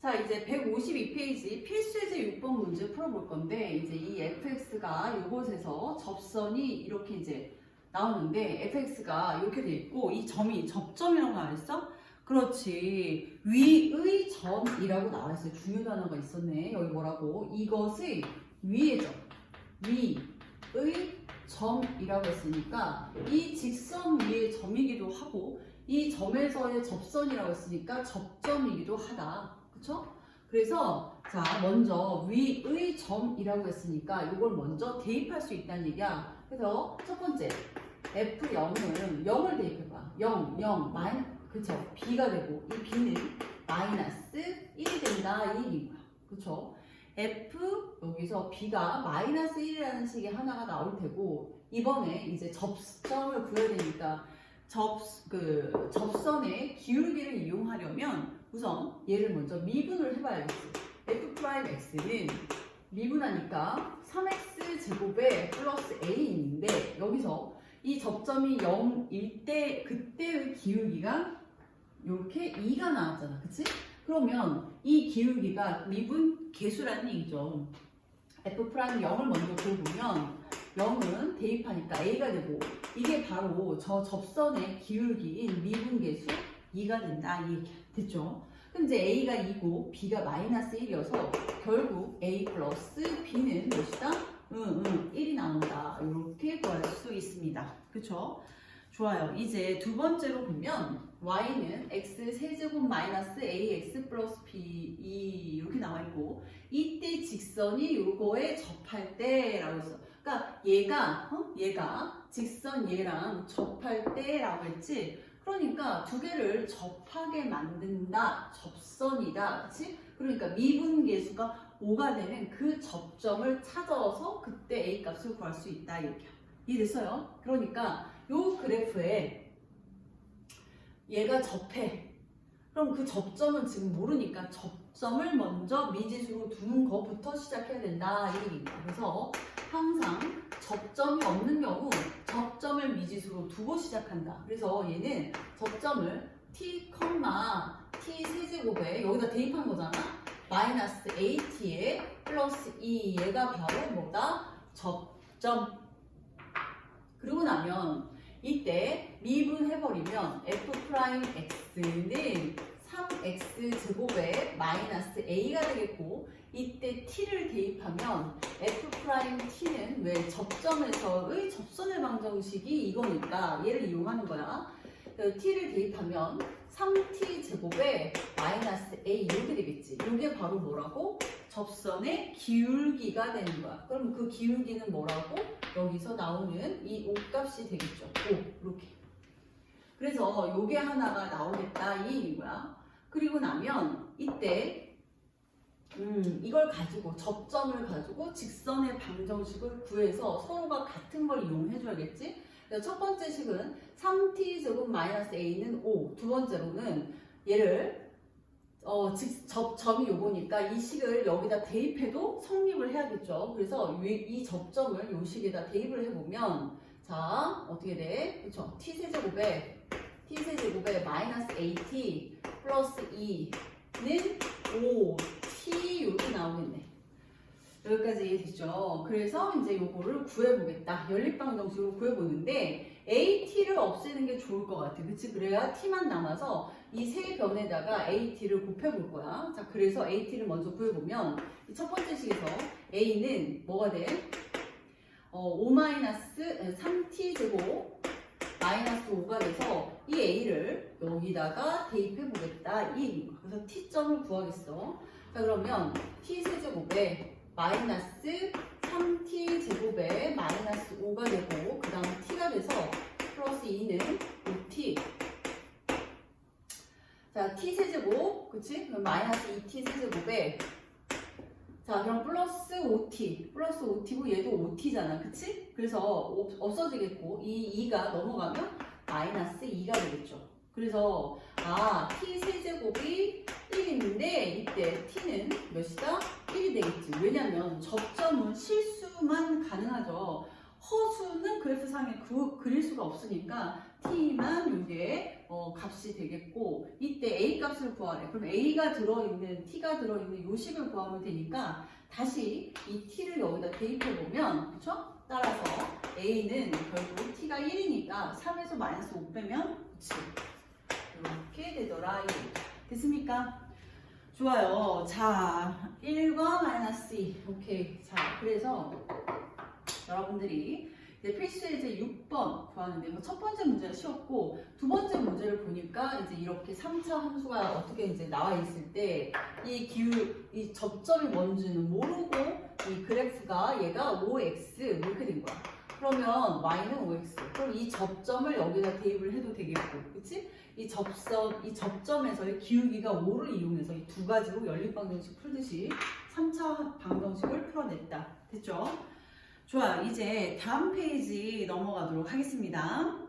자, 이제 152페이지 필수제 6번 문제 풀어볼 건데, 이제 이 fx가 이곳에서 접선이 이렇게 이제 나오는데, fx가 이렇게 돼 있고, 이 점이 접점이라고 나와있어? 그렇지. 위의 점이라고 나와있어요. 중요 단어가 있었네. 여기 뭐라고? 이것의 위의 점. 위의 점이라고 했으니까, 이 직선 위의 점이기도 하고, 이 점에서의 접선이라고 했으니까 접점이기도 하다. 그쵸? 그래서 자 먼저 위의 점이라고 했으니까 이걸 먼저 대입할 수 있다는 얘기야. 그래서 첫 번째 F0은 0을 대입해봐. 0, 0, 마이 그쵸? B가 되고 이 B는 마이너스 1이 된다 이 얘기인 거야. 그쵸? F 여기서 B가 마이너스 1이라는 식의 하나가 나올 테고 이번에 이제 접점을 구해야 되니까 접, 그, 접선의 기울기를 이용하려면 우선 얘를 먼저 미분을 해봐야겠어. f'x는 미분하니까 3x 제곱에 플러스 a인데 여기서 이 접점이 0일 때 그때의 기울기가 이렇게 2가 나왔잖아. 그치? 그러면 이 기울기가 미분 개수라는 얘기죠. f' 0을 먼저 구해보면 0은 대입하니까 a가 되고 이게 바로 저 접선의 기울기인 미분계수 2가 된다 이 얘기야 됐죠? 그럼 이제 a가 2고 b가 마이너스 1이어서 결국 a 플러스 b는 몇이다? 응, 응, 1이 나온다 이렇게 구할 수 있습니다 그쵸? 좋아요 이제 두 번째로 보면 y는 x 세제곱 마이너스 ax 플러스 b 이 이렇게 나와 있고 이때 직선이 요거에 접할 때 라고 했어 그러니까 얘가 어? 얘가 직선 얘랑 접할 때 라고 했지. 그러니까 두 개를 접하게 만든다. 접선이다. 그렇지? 그러니까 미분 계수가 5가 되는 그 접점을 찾아서 그때 A 값을 구할 수 있다. 이렇게. 이해됐어요? 그러니까 요 그래프에 얘가 접해. 그럼 그 접점은 지금 모르니까 접점을 먼저 미지수로 두는 것부터 시작해야 된다. 이 얘기입니다. 그래서 항상 접점이 없는 경우 접점을 미지수로 두고 시작한다. 그래서 얘는 접점을 t, t 세제곱에 여기다 대입한 거잖아. 마이너스 at에 플러스 2 얘가 바로 뭐다? 접점. 그러고 나면 이때 미분해버리면 f'x는 3x 제곱에 마이너스 a가 되겠고 이때 t를 대입하면 f't는 왜 접점에서의 접선의 방정식이 이거니까 얘를 이용하는 거야. 그 t를 대입하면 3t 제곱에 마이너스 a 이렇게 되겠지. 이게 바로 뭐라고? 접선의 기울기가 되는 거야. 그럼 그 기울기는 뭐라고? 여기서 나오는 이 옷값이 되겠죠. 오, 이렇게. 그래서 요게 하나가 나오겠다 이 얘기고요. 그리고 나면 이때 음, 이걸 가지고 접점을 가지고 직선의 방정식을 구해서 서로가 같은 걸 이용해 줘야겠지? 첫 번째 식은 3t 제곱 마이너스 a는 5. 두 번째로는 얘를 어, 즉, 접, 점이 요거니까 이 식을 여기다 대입해도 성립을 해야겠죠. 그래서 이, 이 접점을 요 식에다 대입을 해보면 자 어떻게 돼? 그쵸? t 세제곱에 t 세제곱에 마이너스 at 플러스 2는 5t 이렇게 나오겠네. 여기까지 이해됐죠? 그래서 이제 요거를 구해보겠다. 연립방 정식으로 구해보는데 AT를 없애는 게 좋을 것 같아. 그치? 그래야 T만 남아서 이 세 변에다가 AT를 곱해볼 거야. 자, 그래서 AT를 먼저 구해보면 이첫 번째 식에서 A는 뭐가 돼? 어, 5 마이너스 3T 제곱 마이너스 5가 돼서 이 A를 여기다가 대입해보겠다. 이. 그래서 T점을 구하겠어. 자, 그러면 T 세제곱에 마이너스 3t 제곱에 마이너스 5가 되고 그 다음에 t가 돼서 플러스 2는 5t 자 t 세제곱 그치? 그럼 마이너스 2t 세제곱에 자 그럼 플러스 5t 플러스 5t고 얘도 5t잖아 그치? 그래서 없- 없어지겠고 이 2가 넘어가면 마이너스 2가 되겠죠 그래서 아 t 세제곱이 1인데 이때 t는 몇이다? 1이 되겠지. 왜냐면 접점은 실수만 가능하죠. 허수는 그래프상에 그, 그릴 수가 없으니까 t만 이게 어, 값이 되겠고 이때 a 값을 구하래. 그럼 a가 들어있는 t가 들어있는 요식을 구하면 되니까 다시 이 t를 여기다 대입해 보면 그렇죠? 따라서 a는 결국 t가 1이니까 3에서 마이너스 5 빼면 9이 이게. 됐습니까? 좋아요. 자, 1과 마이너스 2. 오케이. 자, 그래서 여러분들이 이제 필수예제 6번 구하는데 뭐 첫 번째 문제가 쉬웠고 두 번째 문제를 보니까 이제 이렇게 3차 함수가 어떻게 이제 나와 있을 때 이 기울 이 접점이 뭔지는 모르고 이 그래프가 얘가 5x 이렇게 된 거야. 그러면 y는 5x. 그럼 이 접점을 여기다 대입을 해도 되겠고, 그치? 이 접점, 이 접점에서의 기울기가 5를 이용해서 이 두 가지로 연립방정식 풀듯이 3차 방정식을 풀어냈다. 됐죠? 좋아요. 이제 다음 페이지 넘어가도록 하겠습니다.